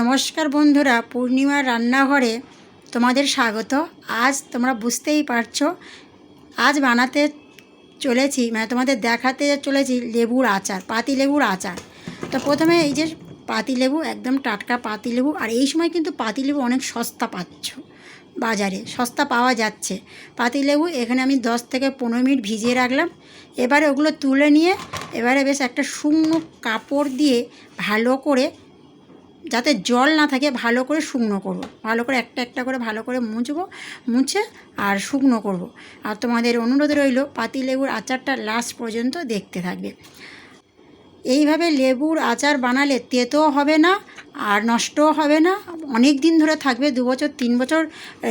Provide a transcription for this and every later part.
নমস্কার বন্ধুরা, পূর্ণিমার রান্নাঘরে তোমাদের স্বাগত। আজ তোমরা বুঝতেই পারছ, আজ বানাতে চলেছি মানে তোমাদের দেখাতে চলেছি লেবুর আচার, পাতি লেবুর আচার। তো প্রথমে এই যে পাতিলেবু একদম টাটকা পাতিলেবু আর এই সময় কিন্তু পাতিলেবু অনেক সস্তা পাচ্ছ বাজারে, সস্তা পাওয়া যাচ্ছে। পাতিলেবু এখানে আমি দশ থেকে পনেরো মিনিট ভিজিয়ে রাখলাম। এবারে ওগুলো তুলে নিয়ে, এবারে বেশ একটা শুকনো কাপড় দিয়ে ভালো করে যাতে জল না থাকে, ভালো করে শুকনো করব। ভালো করে একটা একটা করে ভালো করে মুছবো, মুছে আর শুকনো করব। আর তোমাদের অনুরোধ রইল, পাতি লেবুর আচারটা লাস্ট পর্যন্ত দেখতে থাকবে। এইভাবে লেবুর আচার বানালে তেতোও হবে না, আর নষ্টও হবে না। অনেক দিন ধরে থাকবে, দু বছর, তিন বছর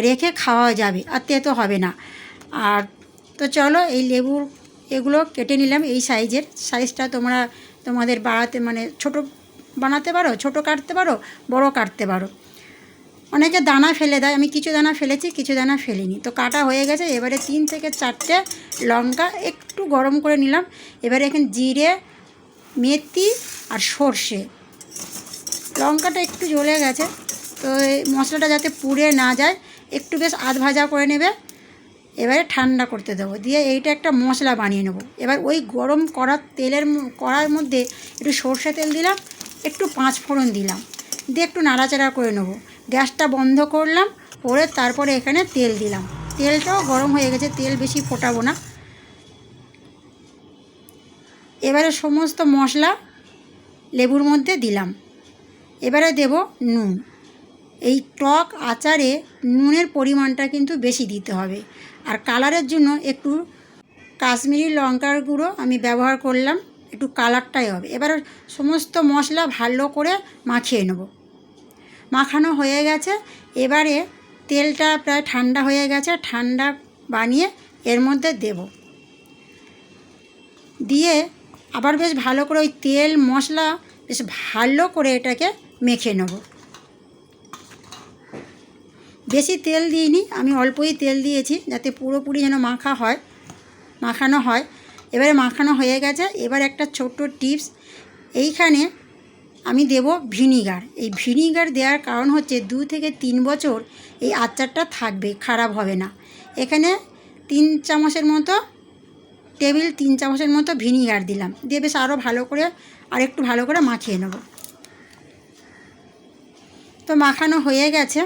রেখে খাওয়া যাবে, আর তেতো হবে না। আর তো চলো, এই লেবুর এগুলো কেটে নিলাম, এই সাইজের সাইজটা তোমরা তোমাদের বাড়াতে মানে ছোট বানাতে পারো, ছোট কাটতে পারো, বড় কাটতে পারো। অনেকে দানা ফেলে দেয়, আমি কিছু দানা ফেলেছি, কিছু দানা ফেলিনি। তো কাটা হয়ে গেছে, এবারে তিন থেকে চারটে লঙ্কা একটু গরম করে নিলাম। এবারে এখানে জিরে, মেথি আর সর্ষে। লঙ্কাটা একটু জ্বলে গেছে, তো এই মশলাটা যাতে পুড়ে না যায়, একটু বেশ আধ ভাজা করে নেবে। এবারে ঠান্ডা করতে দেবো, দিয়ে এইটা একটা মশলা বানিয়ে নেব। এবার ওই গরম করার তেলের কড়ার মধ্যে একটু সর্ষে তেল দিলাম একটু পাঁচ ফোড়ন দিলাম। দিয়ে একটু নাড়াচাড়া করে নেব। গ্যাসটা বন্ধ করলাম, করে তারপরে এখানে তেল দিলাম। তেলটাও গরম হয়ে গেছে, তেল বেশি ফোটাবো না। এবারে সমস্ত মশলা লেবুর মধ্যে দিলাম। এবারে দেব নুন। এই টক আচারে নুনের পরিমাণটা কিন্তু বেশি দিতে হবে। আর কালারের জন্য একটু কাশ্মীরি লঙ্কার গুঁড়ো আমি ব্যবহার করলাম। একটু কালারটাই হবে। এবার সমস্ত মশলা ভালো করে মাখিয়ে নেব। মাখানো হয়ে গেছে। এবারে তেলটা প্রায় ঠান্ডা হয়ে গেছে। ঠান্ডা বানিয়ে এর মধ্যে দেব। দিয়ে আবার বেশ ভালো করে ওই তেল, মশলা বেশ ভালো করে এটাকে মেখে নেব। বেশি তেল দিইনি, আমি অল্পই তেল দিয়েছি যাতে পুরোপুরি যেন মাখা হয়, মাখানো হয়। এবারে মাখানো হয়ে গেছে। এবার একটা ছোট্ট টিপস। এইখানে আমি দেব ভিনিগার। এই ভিনিগার দেওয়ার কারণ হচ্ছে দু থেকে তিন বছর এই আচারটা থাকবে, খারাপ হবে না। এখানে তিন চামচের মতো টেবিল, তিন চামচের মতো ভিনিগার দিলাম। দিয়ে বেশ আরও ভালো করে আর একটু ভালো করে মাখিয়ে নেব। তো মাখানো হয়ে গেছে।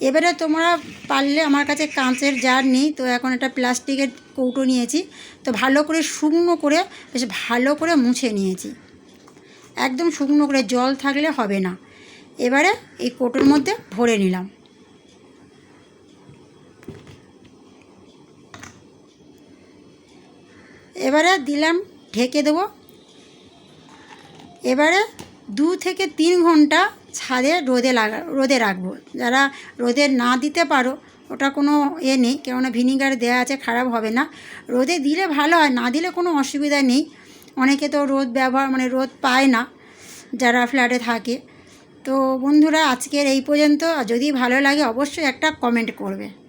এবারে তোমরা পারলে আমার কাছে কাঁচের জার নেই, তো এখন একটা প্লাস্টিকের কৌটো নিয়েছি, তো ভালো করে শুকনো করে, বেশ ভালো করে মুছে নিয়েছি। একদম শুকনো করে, জল থাকলে হবে না। এবারে এই কৌটোর মধ্যে ভরে নিলাম। এবারে দিলাম, ঢেকে দেবো। এবারে দু থেকে তিন ঘণ্টা ছাদে রোদে লাগা, রোদে রাখব। যারা রোদে না দিতে পারো, ওটা কোনো এ নেই, কেননা ভিনিগার দেওয়া আছে, খারাপ হবে না। রোদে দিলে ভালো হয়, না দিলে কোনো অসুবিধা নেই। অনেকে তো রোদ ব্যবহার মানে রোদ পায় না, যারা ফ্ল্যাটে থাকে। তো বন্ধুরা, আজকের এই পর্যন্ত। যদি ভালো লাগে, অবশ্যই একটা কমেন্ট করবে।